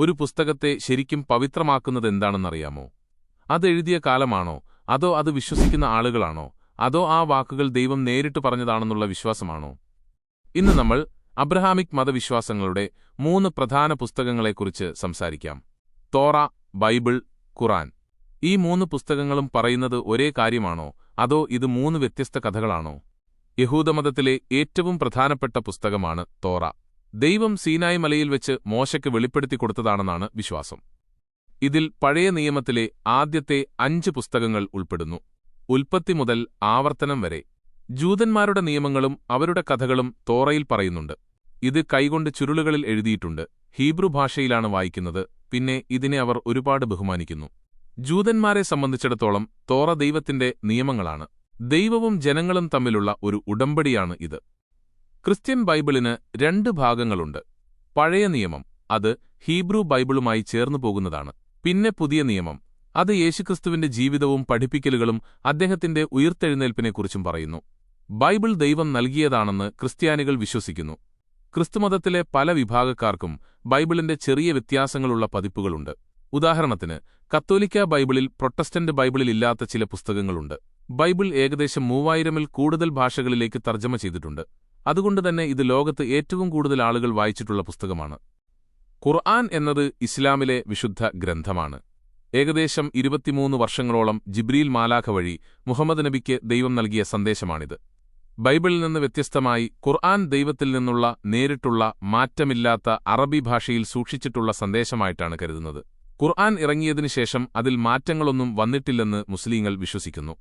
ഒരു പുസ്തകത്തെ ശരിക്കും പവിത്രമാക്കുന്നതെന്താണെന്നറിയാമോ? അതെഴുതിയ കാലമാണോ? അതോ അത് വിശ്വസിക്കുന്ന ആളുകളാണോ? അതോ ആ വാക്കുകൾ ദൈവം നേരിട്ട് പറഞ്ഞതാണെന്നുള്ള വിശ്വാസമാണോ? ഇന്ന് നമ്മൾ അബ്രഹാമിക് മതവിശ്വാസങ്ങളുടെ മൂന്ന് പ്രധാന പുസ്തകങ്ങളെക്കുറിച്ച് സംസാരിക്കാം. തോറ ബൈബിൾ ഖുറാൻ ഈ മൂന്ന് പുസ്തകങ്ങളും പറയുന്നത് ഒരേ കാര്യമാണോ? അതോ ഇത് മൂന്ന് വ്യത്യസ്ത കഥകളാണോ? യഹൂദമതത്തിലെ ഏറ്റവും പ്രധാനപ്പെട്ട പുസ്തകമാണ് തോറ. ദൈവം സീനായ് മലയിൽ വെച്ച് മോശയ്ക്ക് വെളിപ്പെടുത്തി കൊടുത്തതാണെന്നാണ് വിശ്വാസം. ഇതിൽ പഴയ നിയമത്തിലെ ആദ്യത്തെ അഞ്ച് പുസ്തകങ്ങൾ ഉൾപ്പെടുന്നു. ഉൽപ്പത്തി മുതൽ ആവർത്തനം വരെ. ജൂതന്മാരുടെ നിയമങ്ങളും അവരുടെ കഥകളും തോറയിൽ പറയുന്നുണ്ട്. ഇത് കൈകൊണ്ട് ചുരുളുകളിൽ എഴുതിയിട്ടുണ്ട്. ഹീബ്രു ഭാഷയിലാണ് വായിക്കുന്നത്. പിന്നെ ഇതിനെ അവർ ഒരുപാട് ബഹുമാനിക്കുന്നു. ജൂതന്മാരെ സംബന്ധിച്ചിടത്തോളം തോറ ദൈവത്തിന്റെ നിയമങ്ങളാണ്. ദൈവവും ജനങ്ങളും തമ്മിലുള്ള ഒരു ഉടമ്പടിയാണ് ഇത്. ക്രിസ്ത്യൻ ബൈബിളിന് രണ്ട് ഭാഗങ്ങളുണ്ട്. പഴയ നിയമം അത് ഹീബ്രു ബൈബിളുമായി ചേർന്നു പോകുന്നതാണ്. പിന്നെ പുതിയ നിയമം അത് യേശുക്രിസ്തുവിന്റെ ജീവിതവും പഠിപ്പിക്കലുകളും അദ്ദേഹത്തിന്റെ ഉയർത്തെഴുന്നേൽപ്പിനെക്കുറിച്ചും പറയുന്നു. ബൈബിൾ ദൈവം നൽകിയതാണെന്ന് ക്രിസ്ത്യാനികൾ വിശ്വസിക്കുന്നു. ക്രിസ്തുമതത്തിലെ പല വിഭാഗക്കാർക്കും ബൈബിളിന്റെ ചെറിയ വ്യത്യാസങ്ങളുള്ള പതിപ്പുകളുണ്ട്. ഉദാഹരണത്തിന് കത്തോലിക്ക ബൈബിളിൽ പ്രൊട്ടസ്റ്റന്റ് ബൈബിളിൽ ഇല്ലാത്ത ചില പുസ്തകങ്ങളുണ്ട്. ബൈബിൾ ഏകദേശം മൂവായിരമിൽ കൂടുതൽ ഭാഷകളിലേക്ക് തർജമ ചെയ്തിട്ടുണ്ട്. അതുകൊണ്ടുതന്നെ ഇത് ലോകത്ത് ഏറ്റവും കൂടുതൽ ആളുകൾ വായിച്ചിട്ടുള്ള പുസ്തകമാണ്. ഖുർആൻ എന്നത് ഇസ്ലാമിലെ വിശുദ്ധ ഗ്രന്ഥമാണ്. ഏകദേശം ഇരുപത്തിമൂന്ന് വർഷങ്ങളോളം ജിബ്രീൽ മാലാഖ വഴി മുഹമ്മദ് നബിക്ക് ദൈവം നൽകിയ സന്ദേശമാണിത്. ബൈബിളിൽ നിന്ന് വ്യത്യസ്തമായി ഖുർആൻ ദൈവത്തിൽ നിന്നുള്ള നേരിട്ടുള്ള മാറ്റമില്ലാത്ത അറബി ഭാഷയിൽ സൂക്ഷിച്ചിട്ടുള്ള സന്ദേശമായിട്ടാണ് കരുതുന്നത്. ഖുർആൻ ഇറങ്ങിയതിനു ശേഷം അതിൽ മാറ്റങ്ങളൊന്നും വന്നിട്ടില്ലെന്ന് മുസ്ലീങ്ങൾ വിശ്വസിക്കുന്നു.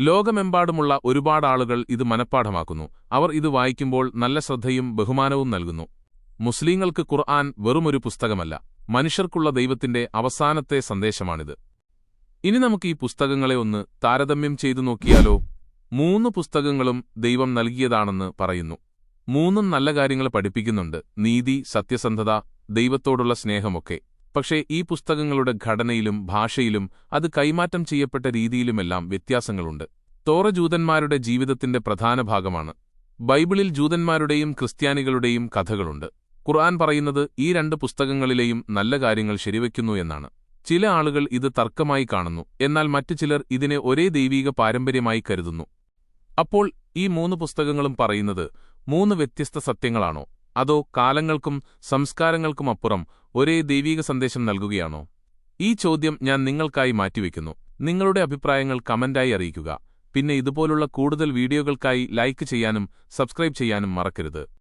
ലോകമെമ്പാടുമുള്ള ഒരുപാട് ആളുകൾ ഇത് മനഃപ്പാഠമാക്കുന്നു. അവർ ഇത് വായിക്കുമ്പോൾ നല്ല ശ്രദ്ധയും ബഹുമാനവും നൽകുന്നു. മുസ്ലിങ്ങൾക്ക് ഖുർആൻ വെറുമൊരു പുസ്തകമല്ല. മനുഷ്യർക്കുള്ള ദൈവത്തിന്റെ അവസാനത്തെ സന്ദേശമാണിത്. ഇനി നമുക്ക് ഈ പുസ്തകങ്ങളെ ഒന്ന് താരതമ്യം ചെയ്തു നോക്കിയാലോ? മൂന്ന് പുസ്തകങ്ങളും ദൈവം നൽകിയതാണെന്ന് പറയുന്നു. മൂന്നും നല്ല കാര്യങ്ങൾ പഠിപ്പിക്കുന്നുണ്ട്. നീതി സത്യസന്ധത ദൈവത്തോടുള്ള സ്നേഹമൊക്കെ. പക്ഷേ ഈ പുസ്തകങ്ങളുടെ ഘടനയിലും ഭാഷയിലും അത് കൈമാറ്റം ചെയ്യപ്പെട്ട രീതിയിലുമെല്ലാം വ്യത്യാസങ്ങളുണ്ട്. തോറ ജൂതന്മാരുടെ ജീവിതത്തിന്റെ പ്രധാന ഭാഗമാണ്. ബൈബിളിൽ ജൂതന്മാരുടെയും ക്രിസ്ത്യാനികളുടെയും കഥകളുണ്ട്. ഖുർആൻ പറയുന്നത് ഈ രണ്ട് പുസ്തകങ്ങളിലെയും നല്ല കാര്യങ്ങൾ ശരിവയ്ക്കുന്നു എന്നാണ്. ചില ആളുകൾ ഇത് തർക്കമായി കാണുന്നു എന്നാൽ മറ്റു ചിലർ ഇതിനെ ഒരേ ദൈവീക പാരമ്പര്യമായി കരുതുന്നു. അപ്പോൾ ഈ മൂന്ന് പുസ്തകങ്ങളും പറയുന്നത് മൂന്ന് വ്യത്യസ്ത സത്യങ്ങളാണോ? അതോ കാലങ്ങൾക്കും സംസ്കാരങ്ങൾക്കുമപ്പുറം ഒരേ ദൈവീക സന്ദേശം നൽകുകയാണോ? ഈ ചോദ്യം ഞാൻ നിങ്ങൾക്കായി മാറ്റിവെക്കുന്നു നിങ്ങളുടെ അഭിപ്രായങ്ങൾ കമന്റായി അറിയിക്കുക. പിന്നെ ഇതുപോലുള്ള കൂടുതൽ വീഡിയോകൾക്കായി ലൈക്ക് ചെയ്യാനും സബ്സ്ക്രൈബ് ചെയ്യാനും മറക്കരുത്.